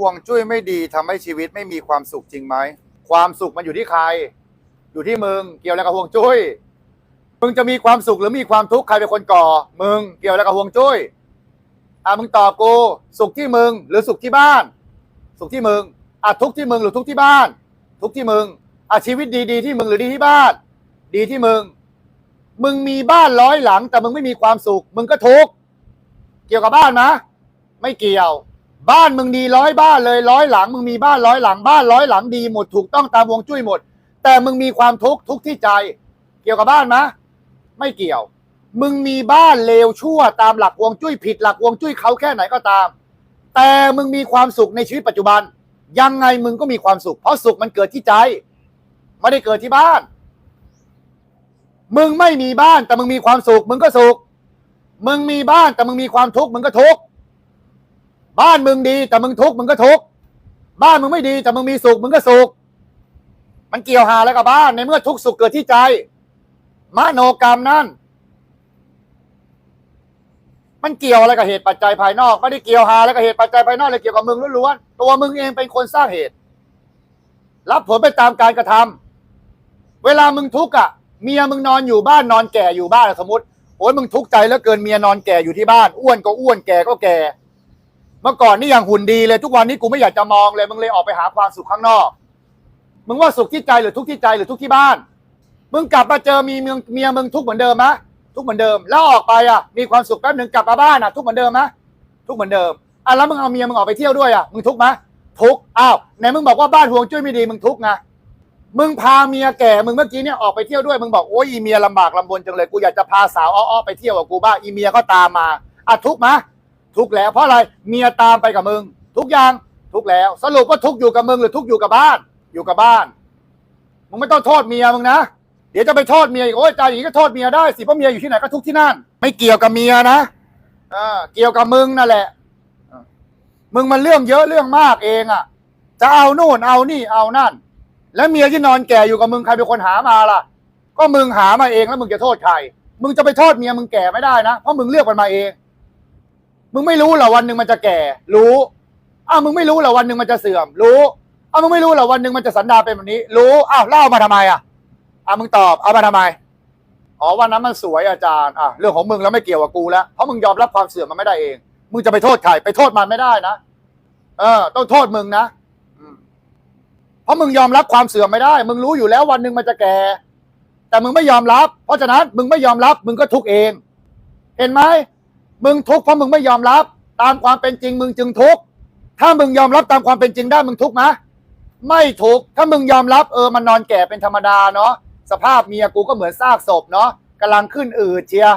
ห่วงจุ้ยไม่ดีทำให้ชีวิตไม่มีความสุขจริงไหม ความสุขมันอยู่ที่ใคร อยู่ที่มึง เกี่ยวอะไรกับห่วงจุ้ย มึงจะมีความสุขหรือมีความทุกข์ใครเป็นคนก่อ มึง เกี่ยวอะไรกับห่วงจุ้ย อะมึงตอบกู สุขที่มึง หรือสุขที่บ้าน สุขที่มึง อะทุกข์ที่มึงหรือทุกข์ที่บ้าน ทุกข์ที่มึง อะชีวิตดีๆที่มึงหรือดีที่บ้าน ดีที่มึง มึงมีบ้านร้อยหลัง แต่มึงไม่มีความสุข มึงก็ทุกข์ เกี่ยวกับบ้านมะไม่เกี่ยว บ้านมึงดีร้อยบ้านเลยร้อยหลังมึงมีบ้านร้อยหลังบ้านร้อยหลังดีหมดถูกต้องตามวงจุ้ยหมด แต่มึงมีความทุกข์ทุกข์ที่ใจ เกี่ยวกับบ้านมะไม่เกี่ยว มึงมีบ้านเลวชั่วตามหลักวงจุ้ยผิดหลักวงจุ้ยเขาแค่ไหนก็ตาม แต่มึงมีความสุขในชีวิตปัจจุบัน ยังไงมึงก็มีความสุข เพราะสุขมันเกิดที่ใจ ไม่ได้เกิดที่บ้าน มึงไม่มีบ้านแต่มึงมีความสุข มึงก็สุข มึงมีบ้านแต่มึงมีความทุกข์มึงก็ทุกข์ บ้านมึงดีแต่มึงทุกข์มึงก็ทุกข์บ้านมึงไม่ดีแต่มึงมีสุขมึงก็สุข มันเกี่ยวหาแล้วกับบ้านในเมื่อทุกสุขเกิดที่ใจมโนกรรมนั่น มันเกี่ยวอะไรกับเหตุปัจจัยภายนอกไม่ได้เกี่ยวหาอะไรกับเหตุปัจจัยภายนอกเลยเกี่ยวกับมึงล้วนๆตัวมึงเองเป็นคนสร้างเหตุ รับผลไปตามการกระทำเวลามึงทุกข์อะเมียมึงนอนอยู่บ้านนอนแก่อยู่บ้านสมมติโอ้ยมึงทุกข์ใจแล้วเกินเมียนอนแก่อยู่ที่บ้าน อ้วนก็อ้วนแก่ก็แก่ เมื่อก่อนนี่ยังหุ่นดีเลยทุกวันนี้กูไม่อยากจะมองเลยมึงเลยออกไปหาความสุขข้างนอก มึงว่าสุขที่ใจหรือทุกข์ที่ใจหรือทุกข์ที่บ้าน มึงกลับมาเจอมีเมียเมียมึงทุกข์เหมือนเดิมไหมทุกข์เหมือนเดิม แล้วออกไปอะมีความสุขแป๊บหนึ่งกลับมาบ้านอะทุกข์เหมือนเดิมไหมทุกข์เหมือนเดิมอะแล้วมึงเอาเมียมึงออกไปเที่ยวด้วยอะมึงทุกข์มทุกข์อ้าวไหนมึงบอกว่าบ้านห่วงจุ้ยไม่ดีมึงทุกข์ไงมึงพาเมียแก่มึงเมื่อกี้เนี่ยออกไปเที่ยวด้วยมึงบอกโอ้ยอีเมียลำบากลำบนจังเลยกูอยากจะพาสาวอ้อๆไปเที่ยวกับกูบ้างอีเมียก็ตามมาอะทุกข์ม ทุกข์แล้ว เพราะอะไรเมียตามไปกับมึง ทุกอย่างทุกข์แล้ว สรุปว่าทุกข์อยู่กับมึงหรือทุกข์อยู่กับบ้าน อยู่กับบ้านมึงไม่ต้องโทษเมียมึงนะเดี๋ยวจะไปโทษเมียอีกโอ้ยใจอย่างนี้ก็โทษเมียได้สิเพราะเมียอยู่ที่ไหนก็ทุกที่นั่น ไม่เกี่ยวกับเมียนะอ่าเกี่ยวกับมึงนั่นแหละมึงมันเรื่องเยอะเรื่องมากเองอะ จะเอานู่นเอานี่เอานั่น แล้วเมียที่นอนแก่อยู่กับมึงใครเป็นคนหามาล่ะ ก็มึงหามาเองแล้วมึงจะโทษใครมึงจะไปโทษเมียมึงแก่ไม่ได้นะเพราะมึงเลือกมันมาเอง มึงไม่รู้เหรอวันหนึ่งมันจะแก่ รู้อ้าวมึงไม่รู้เหรอวันหนึ่งมันจะเสื่อม รู้อ้าวมึงไม่รู้เหรอวันหนึ่งมันจะสันดาเป็นแบบนี้ รู้อ้าวเล่ามาทำไมอะอ้าวมึงตอบเอามาทำไมอ๋อวันนั้นมันสวยอาจารย์อะเรื่องของมึงแล้วไม่เกี่ยวกับกูแล้วเพราะมึงยอมรับความเสื่อมมันไม่ได้เอง มึงจะไปโทษใครไปโทษมันไม่ได้นะเออ ต้องโทษมึงนะเพราะมึงยอมรับความเสื่อมไม่ได้ มึงรู้อยู่แล้ววันหนึ่งมันจะแก่ แต่มึงไม่ยอมรับ เพราะฉะนั้นมึงไม่ยอมรับ มึงก็ทุกเอง เห็นไหม มึงทุกข์เพราะมึงไม่ยอมรับ ตามความเป็นจริงมึงจึงทุกข์ถ้ามึงยอมรับตามความเป็นจริงได้มึงทุกข์ไหมไม่ทุกข์ถ้ามึงยอมรับเออมันนอนแก่เป็นธรรมดาเนาะสภาพเมียกูก็เหมือนซากศพเนาะกำลังขึ้นอืดเชียร์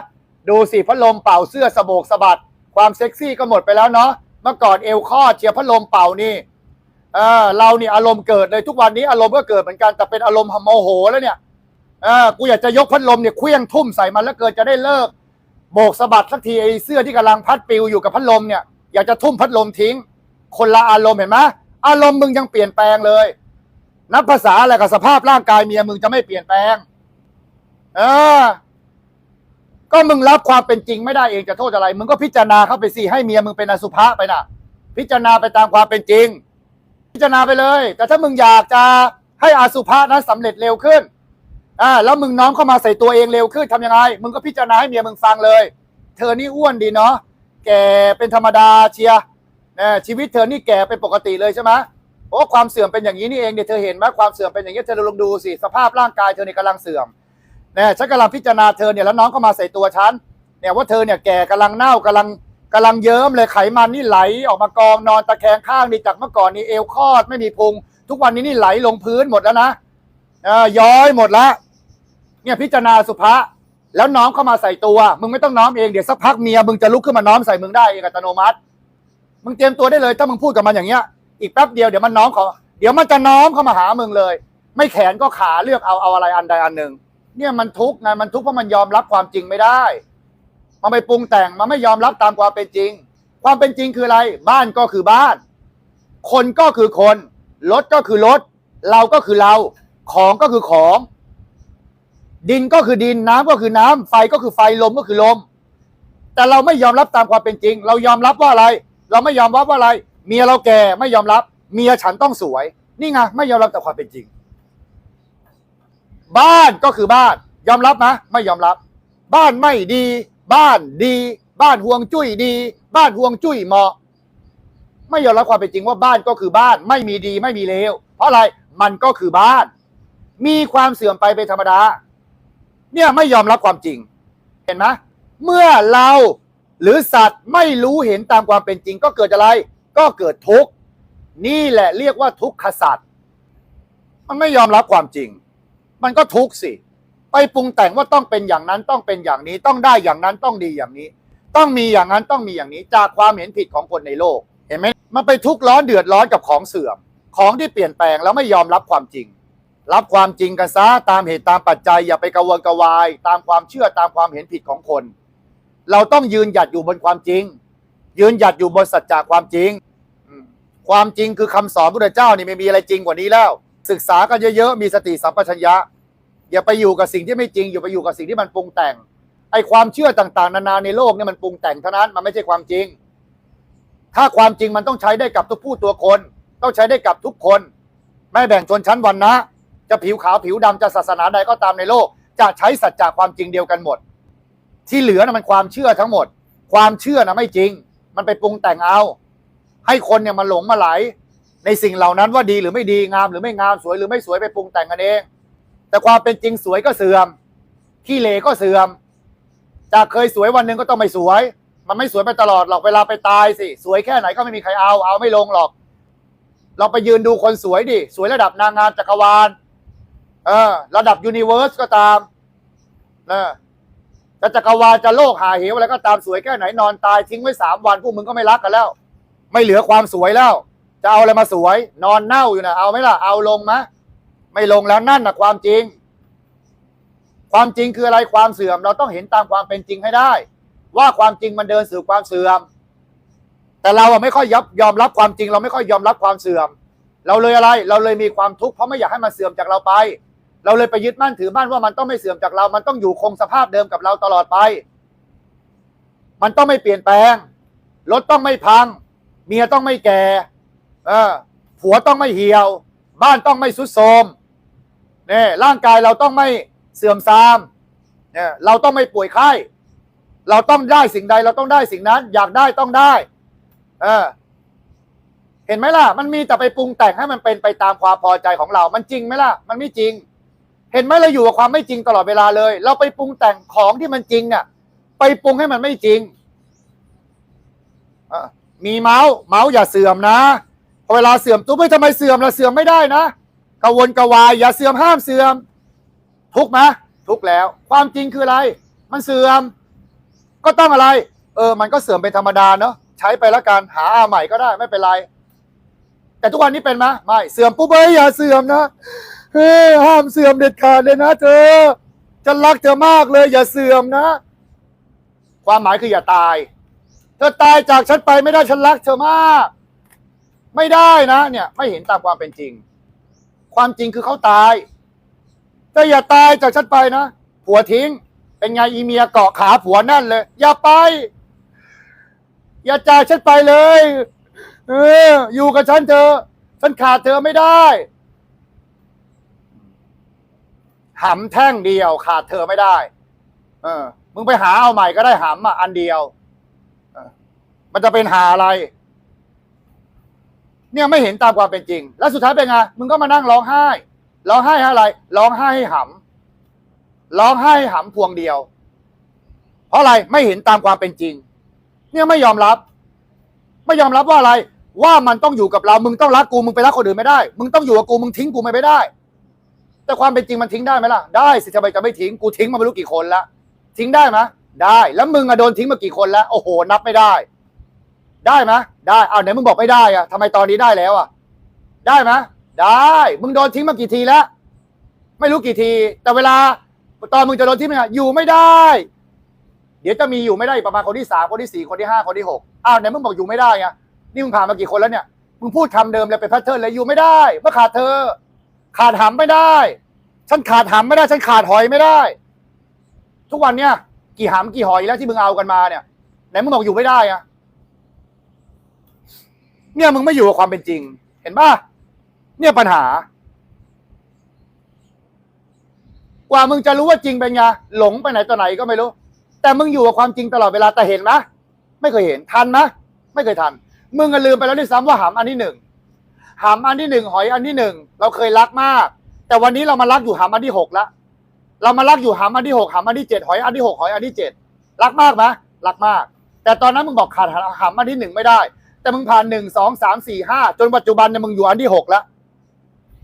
ดูสิพัดลมเป่าเสื้อสะโบกสะบัด ความเซ็กซี่ก็หมดไปแล้วเนาะเมื่อก่อนเอวคลอเชียร์พัดลมเป่านี่เออเรานี่อารมณ์เกิดเลยทุกวันนี้อารมณ์ก็เกิดเหมือนกันแต่เป็นอารมณ์โมโหแล้วเนี่ยเออกูอยากจะยกพัดลมเนี่ยเคลี้ยงทุ่มใส่มันแล้วเกิดจะได้เลิก โบกสะบัดสักทีไอ้เสื้อที่กำลังพัดปลิวอยู่กับพัดลมเนี่ย อยากจะทุ่มพัดลมทิ้ง คนละอารมณ์เห็นไหมอารมณ์มึงยังเปลี่ยนแปลงเลย นับภาษาอะไรกับสภาพร่างกายเมียมึงจะไม่เปลี่ยนแปลง เออ ก็มึงรับความเป็นจริงไม่ได้เองจะโทษอะไร มึงก็พิจารณาเข้าไปสิให้เมียมึงเป็นอสุภะไปน่ะ พิจารณาไปตามความเป็นจริง พิจารณาไปเลย แต่ถ้ามึงอยากจะให้อาสุภะนั้นสำเร็จเร็วขึ้น อ่าแล้วมึงน้อมเข้ามาใส่ตัวเองเร็วขึ้นทำยังไง มึงก็พิจารณาให้เมียมึงฟังเลย เธอนี่อ้วนดีเนาะแก่เป็นธรรมดาเชียนะชีวิตเธอนี่แก่เป็นปกติเลยใช่ไหมโอ้ความเสื่อมเป็นอย่างนี้นี่เองเดี๋ยวเธอเห็นไหมความเสื่อมเป็นอย่างนี้เธอลองดูสิสภาพร่างกายเธอเนี่ยกำลังเสื่อมเนี่ยฉันกำลังพิจารณาเธอเนี่ยแล้วน้องเข้ามาใส่ตัวฉันเนี่ยว่าเธอเนี่ยแก่กำลังเน่ากำลังกำลังเยิ้มเลยไขมันนี่ไหลออกมากองนอนตะแคงข้างนี่จากเมื่อก่อนนี่เอวคลอดไม่มีพุง ทุกวันนี้นี่ไหลลงพื้นหมดแล้วนะเออย้อยหมดแล้ว เนี่ยพิจารณาสุภาแล้วน้อมเข้ามาใส่ตัว มึงไม่ต้องน้อมเองเดี๋ยวสักพักเมียมึงจะลุกขึ้นมาน้อมใส่มึงได้เองอัตโนมัติ มึงเตรียมตัวได้เลยถ้ามึงพูดกับมันอย่างเงี้ย อีกแป๊บเดียวเดี๋ยวมันน้อมเขาเดี๋ยวมันจะน้อมเข้ามาหามึงเลย ไม่แขนก็ขาเลือกเอาเอาอะไรอันใดอันหนึ่งเนี่ยมันทุกข์ไงมันทุกข์เพราะมันยอมรับความจริงไม่ได้ มันไปปรุงแต่งมันไม่ยอมรับตามความเป็นจริง ความเป็นจริงคืออะไร บ้านก็คือบ้าน คนก็คือคนรถก็คือรถเราก็คือเรา ของก็คือของ ดินก็คือดินน้ำก็คือน้ำไฟก็คือไฟลมก็คือลม แต่เราไม่ยอมรับตามความเป็นจริง เรายอมรับว่าอะไร เราไม่ยอมรับว่าอะไร เมียเราแก่ไม่ยอมรับ เมียฉันต้องสวย นี่ไงไม่ยอมรับแต่ความเป็นจริง บ้านก็คือบ้าน ยอมรับนะไม่ยอมรับ บ้านไม่ดี บ้านดี บ้านห่วงจุ้ยดี บ้านห่วงจุ้ยเหมาะ ไม่ยอมรับความเป็นจริงว่าบ้านก็คือบ้าน ไม่มีดีไม่มีเลวเพราะอะไรมันก็คือบ้าน มีความเสื่อมไปเป็นธรรมดา เนี่ยไม่ยอมรับความจริง เห็นไหมเมื่อเราหรือสัตว์ไม่รู้เห็นตามความเป็นจริง ก็เกิดอะไร ก็เกิดทุกข์นี่แหละเรียกว่าทุกขสัตว์มันไม่ยอมรับความจริง มันก็ทุกข์สิ ไปปรุงแต่งว่าต้องเป็นอย่างนั้นต้องเป็นอย่างนี้ ต้องได้อย่างนั้นต้องดีอย่างนี้ ต้องมีอย่างนั้นต้องมีอย่างนี้ จากความเห็นผิดของคนในโลก เห็นไหมมันไปทุกข์ร้อนเดือดร้อนกับของเสื่อม ของที่เปลี่ยนแปลงแล้วไม่ยอมรับความจริง รับความจริงกันซะตามเหตุตามปัจจัย อย่าไปกระวนกวาย ตามความเชื่อตามความเห็นผิดของคน เราต้องยืนหยัดอยู่บนความจริง ยืนหยัดอยู่บนสัจจะความจริง ความจริงคือคำสอนพระเจ้านี่ไม่มีอะไรจริงกว่านี้แล้ว ศึกษากันเยอะๆมีสติสัมปชัญญะ อย่าไปอยู่กับสิ่งที่ไม่จริง อย่าไปอยู่กับสิ่งที่มันปรุงแต่งไอ้ความเชื่อต่างๆ นานาในโลกเนี่ยมันปรุงแต่งเท่านั้นมันไม่ใช่ความจริง ถ้าความจริงมันต้องใช้ได้กับทุกผู้ตัวคน ต้องใช้ได้กับทุกคน ไม่แบ่งชนชั้นวรรณะ จะผิวขาวผิวดำจะศาสนาใดก็ตามในโลก จะใช้สัจจะความจริงเดียวกันหมด ที่เหลือนะมันความเชื่อทั้งหมด ความเชื่อนะไม่จริง มันไปปรุงแต่งเอา ให้คนเนี่ยมันหลงมาไหล ในสิ่งเหล่านั้นว่าดีหรือไม่ดีงามหรือไม่งามสวยหรือไม่สวยไปปรุงแต่งกันเอง แต่ความเป็นจริงสวยก็เสื่อมขี้เลก็เสื่อมจากเคยสวยวันหนึ่งก็ต้องไม่สวย มันไม่สวยไปตลอดหรอกเวลาไปตายสิ สวยแค่ไหนก็ไม่มีใครเอา เอาไม่ลงหรอก เราไปยืนดูคนสวยดิ สวยระดับนางงามจักรวาล เออ ระดับยูนิเวอร์สก็ตามนะจะจักรวาลจะโลกหาเหวอะไรก็ตามสวยแค่ไหนนอนตายทิ้งไว้สามวันพวกมึงก็ไม่รักกันแล้ว ไม่เหลือความสวยแล้ว จะเอาอะไรมาสวย นอนเน่าอยู่นะเอาไหมล่ะเอาลงมะ ไม่ลงแล้วนั่นนะความจริง ความจริงคืออะไรความเสื่อม เราต้องเห็นตามความเป็นจริงให้ได้ ว่าความจริงมันเดินสู่ความเสื่อม แต่เราอะไม่ค่อยยอมยอมรับความจริง เราไม่ค่อยยอมรับความเสื่อม เราเลยอะไร เราเลยมีความทุกข์เพราะไม่อยากให้มันเสื่อมจากเราไป เราเลยไปยึดมั่นถือมั่นว่ามันต้องไม่เสื่อมจากเรา มันต้องอยู่คงสภาพเดิมกับเราตลอดไป มันต้องไม่เปลี่ยนแปลง รถต้องไม่พัง เมียต้องไม่แก่ เออ ผัวต้องไม่เหี่ยว บ้านต้องไม่สุดโทมเนี่ยร่างกายเราต้องไม่เสื่อมทรามเนี่ยเราต้องไม่ป่วยไข้ เราต้องได้สิ่งใด เราต้องได้สิ่งนั้น อยากได้ต้องได้ เออ เห็นไหมล่ะ มันมีแต่ไปปรุงแต่งให้มันเป็นไปตามความพอใจของเรา มันจริงไหมล่ะ มันไม่จริง เห็นไหมเราอยู่กับความไม่จริงตลอดเวลาเลย เราไปปรุงแต่งของที่มันจริงอะไปปรุงให้มันไม่จริงมีเมาส์เมาส์อย่าเสื่อมนะเวลาเสื่อมตุ๊บไม่ทำไมเสื่อมล่ะเสื่อมไม่ได้นะกวนกวายอย่าเสื่อมห้ามเสื่อม ทุกไหมทุกแล้ว ความจริงคืออะไร มันเสื่อม ก็ต้องอะไร เออ มันก็เสื่อมเป็นธรรมดาเนาะใช้ไปแล้วกันหาอาใหม่ก็ได้ไม่เป็นไร แต่ทุกวันนี้เป็นไหมไม่เสื่อมปุ๊บเอ้ยอย่าเสื่อมนะ เฮ้ห้ามเสื่อมเด็ดขาดเลยนะเธอฉันรักเธอมากเลย อย่าเสื่อมนะ ความหมายคืออย่าตาย เธอตายจากฉันไปไม่ได้ฉันรักเธอมาก ไม่ได้นะ เนี่ย ไม่เห็นตามความเป็นจริง ความจริงคือเขาตายแต่อย่าตายจากฉันไปนะผัวทิ้ง เป็นไงอีเมียเกาะขาผัวนั่นเลย อย่าไป อย่าจากฉันไปเลย เออ อยู่กับฉันเธอฉันขาดเธอไม่ได้ หำแท่งเดียวขาดเธอไม่ได้ เออ มึงไปหาเอาใหม่ก็ได้หำอะอันเดียวเออมันจะเป็นหาอะไร เนี่ยไม่เห็นตามความเป็นจริง แล้วสุดท้ายเป็นไงมึงก็มานั่งร้องไห้ร้องไห้ให้อะไรร้องไห้ให้หำร้องไห้ให้หำพวงเดียว เพราะอะไรไม่เห็นตามความเป็นจริง เนี่ยไม่ยอมรับ ไม่ยอมรับว่าอะไร ว่ามันต้องอยู่กับเรา มึงต้องรักกูมึงไปรักคนอื่นไม่ได้ มึงต้องอยู่กับกูมึงทิ้งกูไม่ได้ แต่ความเป็นจริงมันทิ้งได้ไหมล่ะ ได้สิทำไมจะไม่ทิ้ง กูทิ้งมาไม่รู้กี่คนละ ทิ้งได้ไหมได้ แล้วมึงอะโดนทิ้งมากี่คนแล้ว โอ้โห นับไม่ได้ ได้ไหมได้ เอาวไหนมึงบอกไม่ได้อะทำไมตอนนี้ได้แล้วอะได้ไหมได้ มึงโดนทิ้งมากี่ทีแล้ว ไม่รู้กี่ที แต่เวลาตอนมึงจะโดนทิ้งเนี่ยอยู่ไม่ได้ เดี๋ยวจะมีอยู่ไม่ได้ประมาณคนที่สามคนที่สี่คนที่ห้าคนที่หกอ้าวไหนมึงบอกอยู่ไม่ได้ไง นี่มึงผ่านมากี่คนแล้วเนี่ย มึงพูดคำเดิมเลยเป็นแพทเทิร์นเลยอยู่ไม่ได้เมื่อขาดเธอ ขาดหำไม่ได้ ฉันขาดหำไม่ได้ ฉันขาดหอยไม่ได้ ทุกวันเนี่ยกี่หำกี่หอยแล้วที่มึงเอากันมาเนี่ยไหนมึงบอกอยู่ไม่ได้อะเนี่ยมึงไม่อยู่กับความเป็นจริง เห็นป่ะเนี่ยปัญหา กว่ามึงจะรู้ว่าจริงเป็นไงหลงไปไหนต่อไหนก็ไม่รู้ แต่มึงอยู่กับความจริงตลอดเวลาแต่เห็นไหมไม่เคยเห็นทันไหมไม่เคยทันมึงก็ลืมไปแล้วด้วยซ้ำว่าหามอันที่หนึ่ง หามอันที่หนึ่งหอยอันที่หนึ่งเราเคยรักมาก แต่วันนี้เรามารักอยู่หามอันที่หกล้วเรามารักอยู่หามอันที่หกหามอันที่เจ็ดหอยอันที่หกหอยอันที่เจ็ดรักมากไหมรักมาก แต่ตอนนั้นมึงบอกขาดหามอันที่หนึ่งไม่ได้ แต่มึงผ่านหนึ่งสองสามสี่ห้าจนปัจจุบันเนี่ยมึงอยู่อันที่หกแล้ว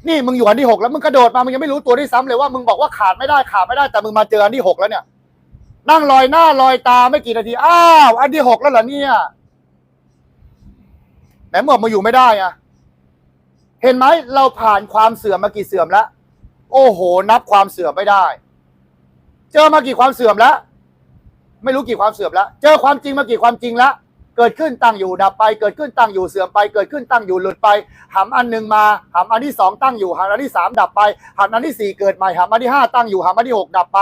นี่มึงอยู่อันที่หกแล้วมึงกระโดดมามึงยังไม่รู้ตัวด้วยซ้ำเลยว่ามึงบอกว่าขาดไม่ได้ขาดไม่ได้แต่มึงมาเจออันที่หกแล้วเนี่ย นั่งลอยหน้าลอยตาไม่กี่นาทีอ้าวอันที่หกแล้วเหรอเนี่ยไหนมึงบอมาอยู่ไม่ได้อะ เห็นไหมเราผ่านความเสื่อมมากี่เสื่อมแล้ว โอ้โห นับความเสื่อมไม่ได้ เจอมากี่ความเสื่อมแล้ว ไม่รู้กี่ความเสื่อมแล้ว เจอความจริงมากี่ความจริงแล้ว เกิดขึ้นตั้งอยู่ดับไป เกิดขึ้นตั้งอยู่เสื่อมไป เกิดขึ้นตั้งอยู่หลุดไปหำอันหนึ่งมาหำอันที่สองตั้งอยู่หำอันที่สามดับไปหำอันที่สี่เกิดใหม่หำอันที่ห้าตั้งอยู่หำอันที่หกดับไป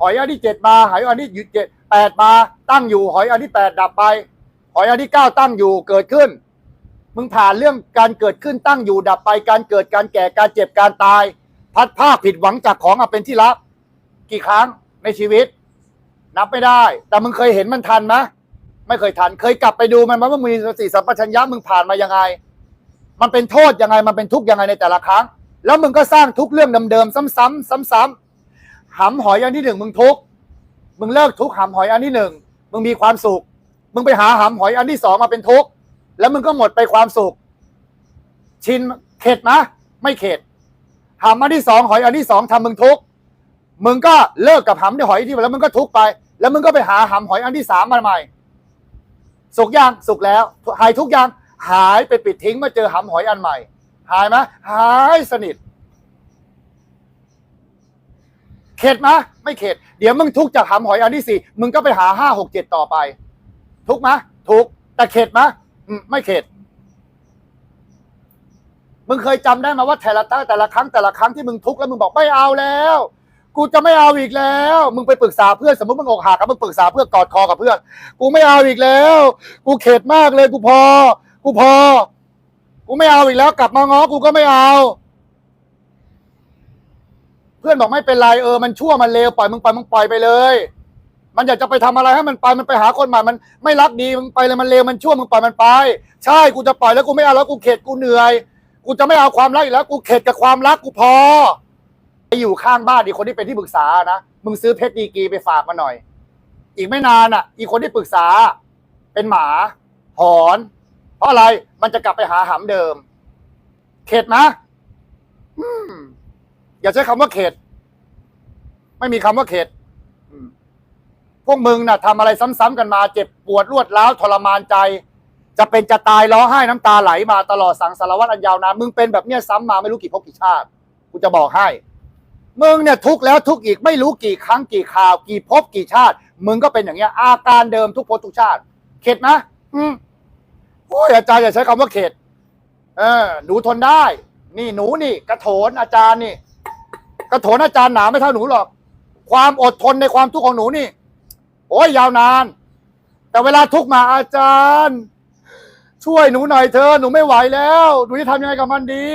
หอยอันที่เจ็ดมาหอยอันที่เจ็ดแปดมาตั้งอยู่หอยอันที่แปดดับไป หอยอันที่เก้าตั้งอยู่เกิดขึ้น มึงผ่านเรื่องการเกิดขึ้นตั้งอยู่ดับไปการเกิดการแก่การเจ็บการตาย พัดภาคผิดหวังจากของอันเป็นที่รักกี่ครั้งในชีวิต นับไม่ได้ แต่มึงเคยเห็นมันทันไหมไม่เคยทัน เคยกลับไปดูมันไหมว่ามึงมีสติสัมปชัญญะมึงผ่านมายังไง มันเป็นโทษยังไงมันเป็นทุกข์ยังไงในแต่ละครั้ง แล้วมึงก็สร้างทุกเรื่องเดิมๆซ้ำๆซ้ำๆหำหอยอันที่หนึ่งมึงทุกข์มึงเลิกทุกข์หำหอยอันที่หนึ่งมึงมีความสุข มึงไปหาหำหอยอันที่สองมาเป็นทุกข์ แล้วมึงก็หมดไปความสุข ชินเข็ดไหมไม่เข็ดหำอันที่สองหอยอันที่สองทำมึงทุกข์มึงก็เลิกกับหำที่หอยที่แล้วมึงก็ทุกข์ไป แล้วมึงก็ไปหาหำหอยอันที่สามมาใหม่ สุกยังสุกแล้ว หายทุกอย่างหายไปปิดทิ้งมาเจอหำหอยอันใหม่ หายไหมหายสนิท เข็ดไหมไม่เข็ด เดี๋ยวมึงทุกจากหำหอยอันที่สี่มึงก็ไปหาห้าหกเจ็ดต่อไป ทุกไหมทุกแต่เข็ดไหมอืม ไม่เข็ด มึงเคยจำได้ไหมว่าแต่ละแต่ละครั้งแต่ละครั้งที่มึงทุกข์แล้วมึงบอกไม่เอาแล้ว กูจะไม่เอาอีกแล้ว มึงไปปรึกษาเพื่อนสมมติมึงอกหักกับมึงปรึกษาเพื่อนกอดคอกับเพื่อนกูไม่เอาอีกแล้ว กูเข็ดมากเลย กูพอ กูพอ กูไม่เอาอีกแล้ว กลับมาง้อกูก็ไม่เอาเพื่อนบอกไม่เป็นไรเออมันชั่วมันเลวปล่อยมึงไปมึงปล่อยไปเลย มันอยากจะไปทำอะไรให้มันไปมันไปหาคนใหม่มันไม่รักดีมึงไปเลยมันเลวมันชั่วมึงปล่อยมันไป ใช่กูจะปล่อยแล้วกูไม่เอาแล้วกูเข็ดกูเหนื่อย กูจะไม่เอาความรักอีกแล้ว กูเข็ดกับความรักกูพอไปอยู่ข้างบ้านอีคนที่เป็นที่ปรึกษานะมึงซื้อเพชรดีกีไปฝากมาหน่อย อีกไม่นานอะ อีกคนที่ปรึกษา เป็นหมา หอน เพราะอะไรมันจะกลับไปหาหำเดิม เข็ดนะอย่าใช้คำว่าเข็ด ไม่มีคำว่าเข็ด วกมึงน่ะทำอะไรซ้ำๆกันมาเจ็บปวดรวดร้าวทรมานใจ จะเป็นจะตายร้องไห้น้ำตาไหลมาตลอดสังสารวัตรอันยาวนานมึงเป็นแบบเนี้ยซ้ำมาไม่รู้กี่ภพกี่ชาติกูจะบอกให้ มึงเนี่ยทุกข์แล้วทุกข์อีกไม่รู้กี่ครั้งกี่คราว กี่ภพกี่ชาติ มึงก็เป็นอย่างเงี้ยอาการเดิมทุกภพทุกชาติ เข็ดนะ อืมโอ้ยอาจารย์อย่าใช้คำว่าเข็ด เออหนูทนได้ นี่หนูนี่ กระโถนอาจารย์นี่ กระโถนอาจารย์หนาไม่เท่าหนูหรอก ความอดทนในความทุกข์ของหนูนี่ โอ้ยยาวนาน แต่เวลาทุกข์มาอาจารย์ ช่วยหนูหน่อยเธอหนูไม่ไหวแล้วหนูจะทำยังไงกับมันดี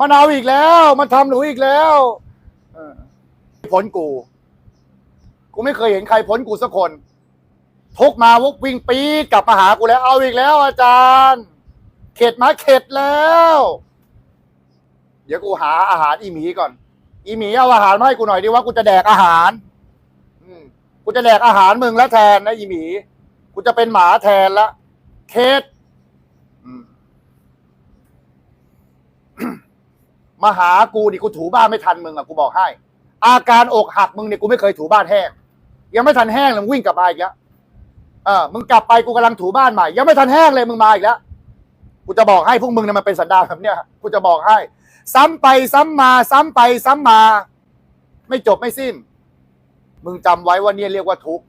มันเอาอีกแล้ว มันทำหนูอีกแล้วออพ้นกู กูไม่เคยเห็นใครพ้นกูสักคน ทุกมาวกวิ่งปีดกลับมาหากูแล้วเอาอีกแล้ว อาจารย์ เข็ดมาเข็ดแล้ว เดี๋ยวกูหาอาหารอีหมีก่อน อีหมีเอาอาหารมาให้กูหน่อยดิว่ากูจะแดกอาหาร กูจะแดกอาหารมึงแล้วแทนนะอีหมี กูจะเป็นหมาแทนละเข็ดอืมาหากูดิกูถูบ้านไม่ทันมึงอะกูบอกให้ อาการอกหักมึงเนี่ยกูไม่เคยถูบ้านแห้ง ยังไม่ทันแห้งเลยมึงวิ่งกลับมาอีกแล้วเออมึงกลับไปกูกำลังถูบ้านใหม่ ยังไม่ทันแห้งเลยมึงมาอีกแล้วกูจะบอกให้พวกมึงเนี่ยมันเป็นสันดานแบบเนี้ยกูจะบอกให้ ซ้ำไปซ้ำมา ซ้ำไป ซ้ำมา ไม่จบไม่สิ้น มึงจำไว้ว่าเนี่ยเรียกว่าทุกข์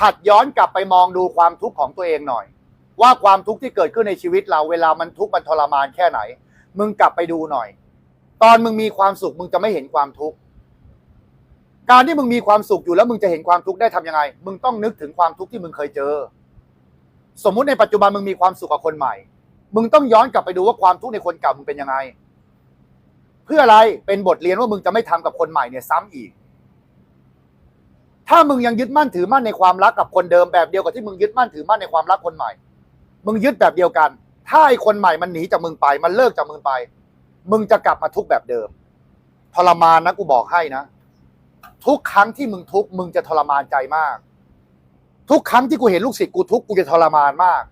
หัดย้อนกลับไปมองดูความทุกข์ของตัวเองหน่อย ว่าความทุกข์ที่เกิดขึ้นในชีวิตเราเวลามันทุกข์มันทรมานแค่ไหน มึงกลับไปดูหน่อย ตอนมึงมีความสุขมึงจะไม่เห็นความทุกข์การที่มึงมีความสุขอยู่แล้วมึงจะเห็นความทุกข์ได้ทำยังไง มึงต้องนึกถึงความทุกข์ที่มึงเคยเจอ สมมุติในปัจจุบันมึงมีความสุขกับคนใหม่ มึงต้องย้อนกลับไปดูว่าความทุกข์ในคนเก่ามึงเป็นยังไง เพื่ออะไรเป็นบทเรียนว่ามึงจะไม่ทำกับคนใหม่เนี่ยซ้ำอีก ถ้ามึงยังยึดมั่นถือมั่นในความรักกับคนเดิมแบบเดียวกับที่มึงยึดมั่นถือมั่นในความรักคนใหม่ มึงยึดแบบเดียวกัน ถ้าไอคนใหม่มันหนีจากมึงไป มันเลิกจากมึงไป มึงจะกลับมาทุกแบบเดิม ทรมานนะกูบอกให้นะ ทุกครั้งที่มึงทุกมึงจะทรมานใจมาก ทุกครั้งที่กูเห็นลูกศิษย์กูทุกกูจะทรมานมาก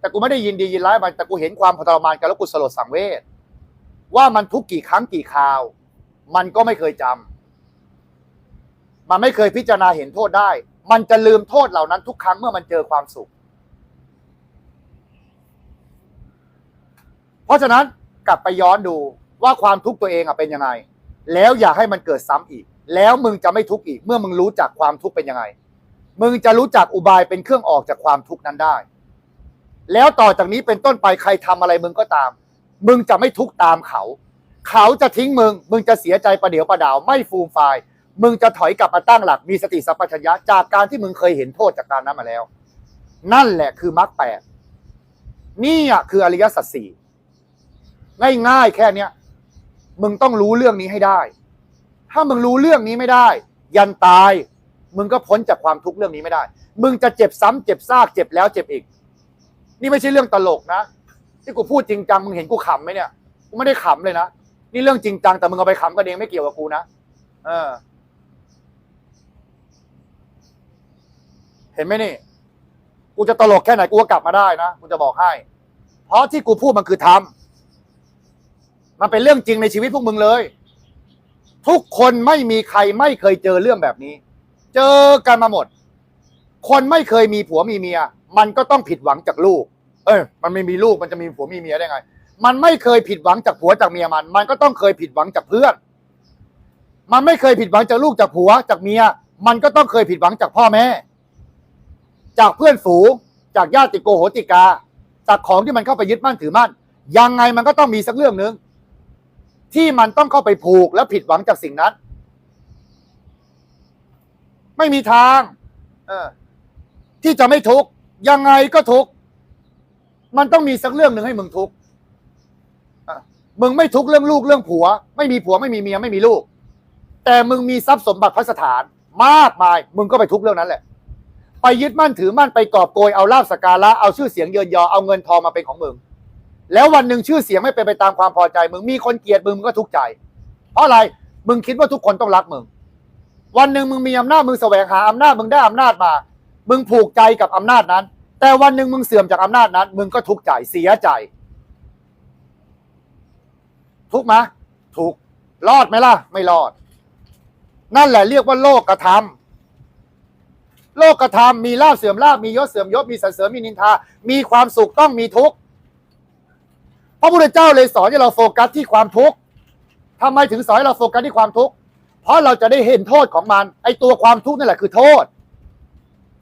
แต่กูไม่ได้ยินดียินร้ายมันแต่กูเห็นความทรมานกันแล้วกูสลดสังเวชว่ามันทุกกี่ครั้งกี่คราว มันก็ไม่เคยจำ มันไม่เคยพิจารณาเห็นโทษได้ มันจะลืมโทษเหล่านั้นทุกครั้งเมื่อมันเจอความสุข เพราะฉะนั้นกลับไปย้อนดูว่าความทุกข์ตัวเองอะเป็นยังไง แล้วอย่าให้มันเกิดซ้ำอีก แล้วมึงจะไม่ทุกข์อีก เมื่อมึงรู้จักความทุกข์เป็นยังไง มึงจะรู้จักอุบายเป็นเครื่องออกจากความทุกข์นั้นได้ แล้วต่อจากนี้เป็นต้นไปใครทำอะไรมึงก็ตาม มึงจะไม่ทุกข์ตามเขา เขาจะทิ้งมึง มึงจะเสียใจประเดี๋ยวประดาว ไม่ฟูมฟาย มึงจะถอยกลับมาตั้งหลักมีสติสัพพัญญะจากการที่มึงเคยเห็นโทษจากการนั้นมาแล้ว นั่นแหละคือมรรคแปดนี่อะคืออริยสัจสี่ง่ายๆแค่เนี้ยมึงต้องรู้เรื่องนี้ให้ได้ ถ้ามึงรู้เรื่องนี้ไม่ได้ ยันตาย มึงก็พ้นจากความทุกข์เรื่องนี้ไม่ได้ มึงจะเจ็บซ้ำเจ็บซาก เจ็บแล้วเจ็บอีก นี่ไม่ใช่เรื่องตลกนะ ที่กูพูดจริงจังมึงเห็นกูขำไหมเนี่ย กูไม่ได้ขำเลยนะ นี่เรื่องจริงจังแต่มึงเอาไปขำกันเองไม่เกี่ยวกับกูนะ เออ ห็นไหมนี่ กูจะตลกแค่ไหนกูก็กลับมาได้นะกูจะบอกให้ เพราะที่กูพูดมันคือทำมันเป็นเรื่องจริงในชีวิตพวกมึงเลย ทุกคนไม่มีใครไม่เคยเจอเรื่องแบบนี้ เจอกันมาหมด คนไม่เคยมีผัวมีเมีย มันก็ต้องผิดหวังจากลูก เอ้ยมันไม่มีลูกมันจะมีผัวมีเมียได้ไง มันไม่เคยผิดหวังจากผัวจากเมียมัน มันก็ต้องเคยผิดหวังจากเพื่อน มันไม่เคยผิดหวังจากลูกจากผัวจากเมีย มันก็ต้องเคยผิดหวังจากพ่อแม่ จากเพื่อนฝูงจากญาติโกโหติกา จากของที่มันเข้าไปยึดมั่นถือมั่น ยังไงมันก็ต้องมีสักเรื่องหนึ่งที่มันต้องเข้าไปผูกแล้วผิดหวังจากสิ่งนั้น ไม่มีทาง เออ ที่จะไม่ทุกข์ยังไงก็ทุกข์มันต้องมีสักเรื่องหนึ่งให้มึงทุกข์มึงไม่ทุกข์เรื่องลูกเรื่องผัว ไม่มีผัวไม่มีเมียไม่มีลูก แต่มึงมีทรัพย์สมบัติพัสถาน มากมาย มึงก็ไปทุกข์เรื่องนั้นแหละ ไปยึดมั่นถือมั่นไปกอบโกยเอาลาบสการะเอาชื่อเสียงเยินยอเอาเงินทองมาเป็นของมึง แล้ววันหนึ่งชื่อเสียงไม่เป็นไปตามความพอใจมึงมีคนเกลียดมึงมึงก็ทุกข์ใจ เพราะอะไรมึงคิดว่าทุกคนต้องรักมึง วันหนึ่งมึงมีอำนาจมึงแสวงหาอำนาจมึงได้อำนาจมา มึงผูกใจกับอำนาจนั้น แต่วันหนึ่งมึงเสื่อมจากอำนาจนั้น มึงก็ทุกข์ใจเสียใจ ทุกไหมทุกรอดไหมล่ะ ไม่รอด นั่นแหละเรียกว่าโลกกระทำ โลกกระทำมีลาบเสื่อมลาบมียศเสื่อมยศมีสรรเสริญมีนินทา มีความสุขต้องมีทุกข์พระพุทธเจ้าเลยสอนให้เราโฟกัสที่ความทุกข์ทำไมถึงสอนให้เราโฟกัสที่ความทุกข์เพราะเราจะได้เห็นโทษของมัน ไอตัวความทุกข์นั่นแหละคือโทษ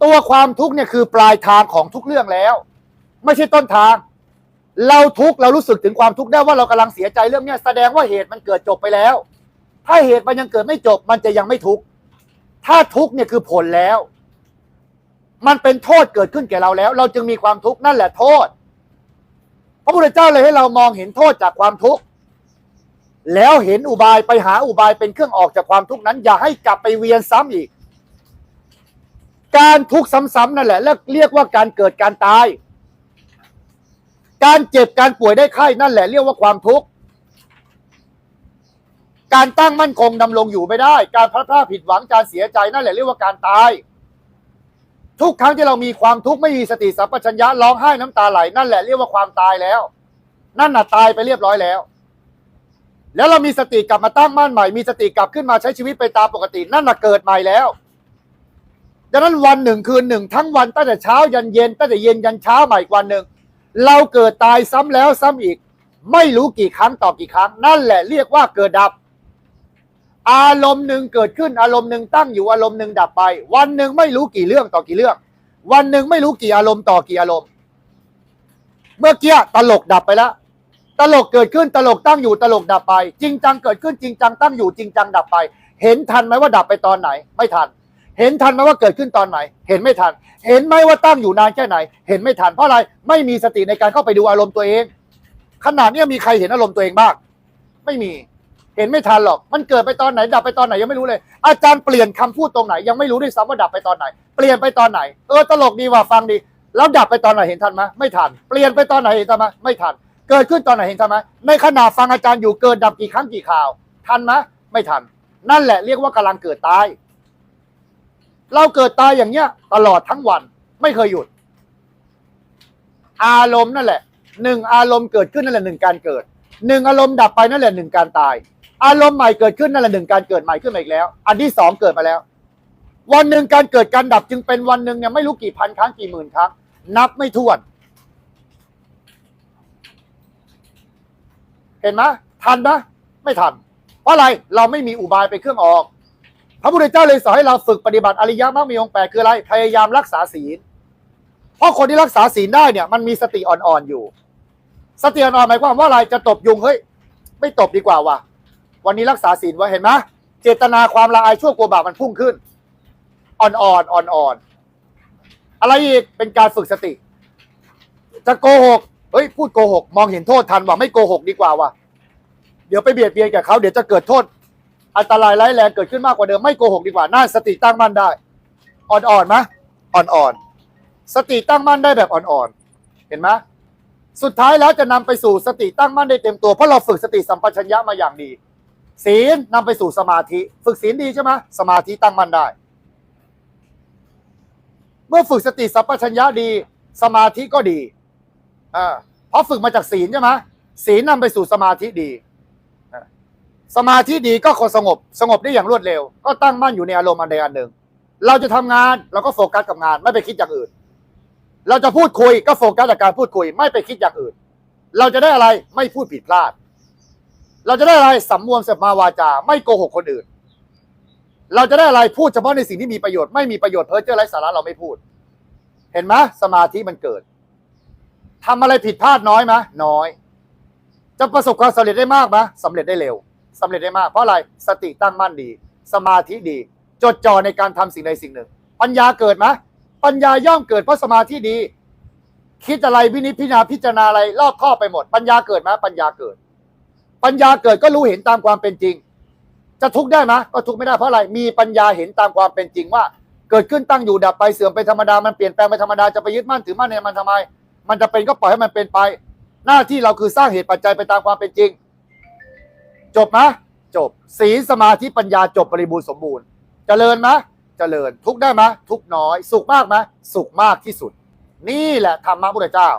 ตัวความทุกข์เนี่ยคือปลายทางของทุกเรื่องแล้ว ไม่ใช่ต้นทาง เราทุกข์เรารู้สึกถึงความทุกข์ได้ว่าเรากำลังเสียใจเรื่องเนี้ยแสดงว่าเหตุมันเกิดจบไปแล้ว ถ้าเหตุมันยังเกิดไม่จบมันจะยังไม่ทุกข์ถ้าทุกข์เนี่ยคือผลแล้ว มันเป็นโทษเกิดขึ้นแก่เราแล้ว เราจึงมีความทุกข์นั่นแหละโทษ พระพุทธเจ้าเลยให้เรามองเห็นโทษจากความทุกข์แล้วเห็นอุบายไปหาอุบายเป็นเครื่องออกจากความทุกข์นั้น อย่าให้กลับไปเวียนซ้ำอีก การทุกข์ซ้ำๆนั่นแหละแล้วเรียกว่าการเกิดการตาย การเจ็บการป่วยได้ไข้นั่นแหละเรียกว่าความทุกข์การตั้งมั่นคงดำรงอยู่ไม่ได้ การพลาดพลาดผิดหวังการเสียใจนั่นแหละเรียกว่าการตาย ทุกครั้งที่เรามีความทุกข์ไม่มีสติสัมปชัญญะร้องไห้น้ำตาไหลนั่นแหละเรียกว่าความตายแล้ว นั่นน่ะตายไปเรียบร้อยแล้ว แล้วเรามีสติกลับมาตั้งมั่นใหม่ มีสติกลับขึ้นมาใช้ชีวิตไปตามปกติ นั่นน่ะเกิดใหม่แล้วดังนั้นวันหนึ่งคืนหนึ่งทั้งวันตั้งแต่เช้ายันเย็นตั้งแต่เย็นยันเช้าใหม่กวันหนึ่งเราเกิดตายซ้ำแล้วซ้ำอีก ไม่รู้กี่ครั้งต่อกี่ครั้ง นั่นแหละเรียกว่าเกิดดับ อารมณ์หนึ่งเกิดขึ้นอารมณ์หนึ่งตั้งอยู่อารมณ์หนึ่งดับไป วันหนึ่งไม่รู้กี่เรื่องต่อกี่เรื่อง วันหนึ่งไม่รู้กี่อารมณ์ต่อกี่อารมณ์ เมื่อกี้ตลกดับไปแล้วตลกเกิดขึ้นตลกตั้งอยู่ตลกดับไป จริงจังเกิดขึ้นจริงจังตั้งอยู่จริงจังดับไป เห็นทันไหมว่าดับไปตอนไหน ไม่ทัน เห็นทันไหมว่าเกิดขึ้นตอนไหน เห็นไม่ทัน เห็นไหมว่าตั้งอยู่นานแค่ไหน เห็นไม่ทันเพราะอะไรไม่มีสติในการเข้าไปดูอารมณ์ตัวเองขนาดนี้มีใครเห็นอารมณ์ตัวเองบ้างไม่มี เห็นไม่ทันหรอก มันเกิดไปตอนไหน ดับไปตอนไหนยังไม่รู้เลย อาจารย์เปลี่ยนคำพูดตรงไหน ยังไม่รู้ด้วยซ้ำว่าดับไปตอนไหน เปลี่ยนไปตอนไหน เออตลกดีว่ะฟังดี แล้วดับไปตอนไหนเห็นทันไหมไม่ทัน เปลี่ยนไปตอนไหนเห็นทันไหมไม่ทัน เกิดขึ้นตอนไหนเห็นทันไหมในขณะฟังอาจารย์อยู่เกิดดับกี่ครั้งกี่ข่าว ทันไหมไม่ทัน นั่นแหละเรียกว่ากำลังเกิดตาย เราเกิดตายอย่างเงี้ย ตลอดทั้งวัน ไม่เคยหยุด อารมณ์นั่นแหละหนึ่งอารมณ์เกิดขึ้นนั่นแหละหนึ่งการเกิด หนึ่งอารมณ์ดับไปนั่นแหละหนึ่งการตาย อารมณ์ใหม่เกิดขึ้นนั่นแหละหนึ่งการเกิดใหม่ขึ้นมาอีกแล้ว อันที่สองเกิดมาแล้ว วันหนึ่งการเกิดการดับจึงเป็นวันหนึ่งเนี่ยไม่รู้กี่พันครั้งกี่หมื่นครั้ง นับไม่ถ้วน เห็นไหมทันไหมไม่ทัน เพราะอะไรเราไม่มีอุบายเป็นเครื่องออก พระพุทธเจ้าเลยสอนให้เราฝึกปฏิบัติอริยมรรคมีองค์แปดคืออะไรพยายามรักษาศีลเพราะคนที่รักษาศีลได้เนี่ยมันมีสติอ่อนๆอยู่ สติอ่อนๆหมายความว่าอะไรจะตบยุงเฮ้ยไม่ตบดีกว่าว่ะวันนี้รักษาศีลไว้เห็นไหมเจตนาความละอายชั่วกลัวบาปมันพุ่งขึ้น อ่อนๆอ่อนๆอะไรอีกเป็นการฝึกสติ จะโกหกเฮ้ยพูดโกหก มองเห็นโทษทันว่าไม่โกหกดีกว่าว่ะเดี๋ยวไปเบียดเบียนกับเขาเดี๋ยวจะเกิดโทษ อันตรายร้ายแรงเกิดขึ้นมากกว่าเดิมไม่โกหกดีกว่าน่าสติตั้งมั่นได้ อ่อนๆไหมอ่อนๆสติตั้งมั่นได้แบบอ่อนๆเห็นไหม สุดท้ายแล้วจะนำไปสู่สติตั้งมั่นได้เต็มตัวเพราะเราฝึกสติสัมปชัญญะมาอย่างดี ศีลนำไปสู่สมาธิ ฝึกศีลดีใช่ไหมสมาธิตั้งมั่นได้ เมื่อฝึกสติสัมปชัญญะดี สมาธิก็ดีอ่าเพราะฝึกมาจากศีลใช่ไหมศีลนำไปสู่สมาธิดี สมาธิดีก็คนสงบ สงบได้อย่างรวดเร็ว ก็ตั้งมั่นอยู่ในอารมณ์อันใดอันหนึ่ง เราจะทำงานเราก็โฟกัสกับงานไม่ไปคิดอย่างอื่น เราจะพูดคุยก็โฟกัสกับการพูดคุย ไม่ไปคิดอย่างอื่น เราจะได้อะไรไม่พูดผิดพลาด เราจะได้อะไรสำมวมสมาวาจา ไม่โกหกคนอื่น เราจะได้อะไรพูดเฉพาะในสิ่งที่มีประโยชน์ไม่มีประโยชน์เพ้อเจ้อไร้สาระเราไม่พูด เห็นไหมสมาธิมันเกิดทำอะไรผิดพลาดน้อยไหมน้อย จะประสบความสำเร็จได้มากไหมสำเร็จได้เร็วสำเร็จได้มากเพราะอะไรสติตั้งมั่นดี สมาธิดี จดจ่อในการทำสิ่งใดสิ่งหนึ่ง ปัญญาเกิดไหม ปัญญาย่อมเกิดเพราะสมาธิดี คิดอะไรวินิจพิจารณาพิจารณาอะไรรอบครอบไปหมด ปัญญาเกิดไหมปัญญาเกิด ปัญญาเกิดก็รู้เห็นตามความเป็นจริง จะทุกข์ได้ไหมก็ทุกข์ไม่ได้เพราะอะไรมีปัญญาเห็นตามความเป็นจริงว่า เกิดขึ้นตั้งอยู่ดับไปเสื่อมไปธรรมดามันเปลี่ยนแปลงไปธรรมดาจะไปยึดมั่นถือมั่นในมันทำไม มันจะเป็นก็ปล่อยให้มันเป็นไป หน้าที่เราคือสร้างเหตุปัจจัยไปตามความเป็นจริง จบไหมจบศีลสมาธิปัญญาจบบริบูรณ์สมบูรณ์ เจริญไหม เจริญ ทุกได้ไหมทุกน้อย สุขมากไหมสุขมากที่สุด นี่แหละธรรมะพุทธเจ้า